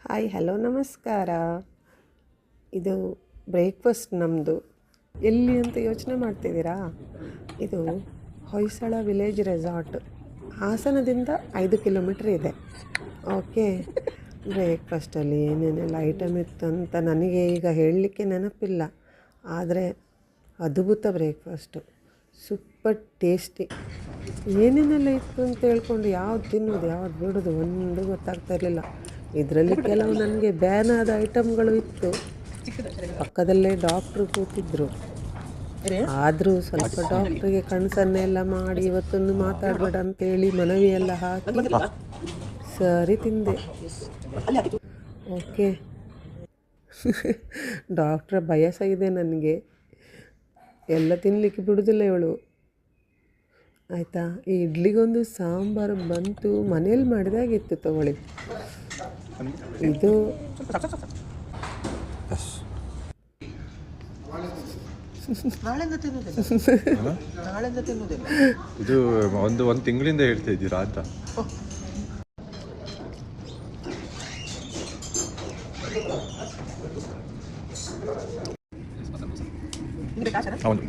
Hi, hello, ನಮಸ್ಕಾರ. ಇದು breakfast ನಮ್ಮದು ಎಲ್ಲಿ ಅಂತ ಯೋಚನೆ ಮಾಡ್ತಿದ್ದೀರಾ? ಇದು ಹೊಯ್ಸಳ ವಿಲೇಜ್ ರೆಸಾರ್ಟ್. ಹಾಸನದಿಂದ ಐದು ಕಿಲೋಮೀಟ್ರ್ ಇದೆ. ಓಕೆ. ಬ್ರೇಕ್ಫಾಸ್ಟಲ್ಲಿ ಏನೇನೆಲ್ಲ ಐಟಮ್ ಇತ್ತು ಅಂತ ನನಗೆ ಈಗ ಹೇಳಲಿಕ್ಕೆ ನೆನಪಿಲ್ಲ. ಆದರೆ ಅದ್ಭುತ ಬ್ರೇಕ್ಫಾಸ್ಟು. Super tasty. ಏನೇನೆಲ್ಲ ಇತ್ತು ಅಂತ ಹೇಳ್ಕೊಂಡು ಯಾವ್ದು ತಿನ್ನೋದು, ಯಾವ್ದು ಬಿಡೋದು ಒಂದು ಗೊತ್ತಾಗ್ತಾ ಇರಲಿಲ್ಲ. ಇದರಲ್ಲಿ ಕೆಲವು ನನಗೆ ಬ್ಯಾನ್ ಆದ ಐಟಮ್ಗಳು ಇತ್ತು. ಪಕ್ಕದಲ್ಲೇ ಡಾಕ್ಟ್ರು ಕೂತಿದ್ರು. ಆದರೂ ಸ್ವಲ್ಪ ಡಾಕ್ಟ್ರಿಗೆ ಕಣ್ಸನ್ನೆಲ್ಲ ಮಾಡಿ ಇವತ್ತೊಂದು ಮಾತಾಡಬೇಡ ಅಂತೇಳಿ ಮನವಿ ಎಲ್ಲ ಹಾಕಿ ಸರಿ ತಿಂದೆ. ಓಕೆ. ಡಾಕ್ಟ್ರ ಭಯ ಸಹ ಇದೆ ನನಗೆ. ಎಲ್ಲ ತಿನ್ನಲಿಕ್ಕೆ ಬಿಡೋದಿಲ್ಲ ಇವಳು. ಆಯಿತಾ? ಈ ಇಡ್ಲಿಗೊಂದು ಸಾಂಬಾರು ಬಂತು, ಮನೇಲಿ ಮಾಡಿದಾಗಿತ್ತು ತಗೊಳ್ಳಿ. ಇದು ನಾಳೆಯಿಂದ ತಿನ್ನುವುದಿಲ್ಲ ನಾಳೆಯಿಂದ ತಿನ್ನುವುದಿಲ್ಲ ಇದು ಒಂದು ಒಂದು ತಿಂಗಳಿಂದ ಹೇಳ್ತಾ ಇದ್ದೀರಾ ಅಂತ ನಿಮಗೆ ಬೇಕಾ ಸರ್ ಹೌದು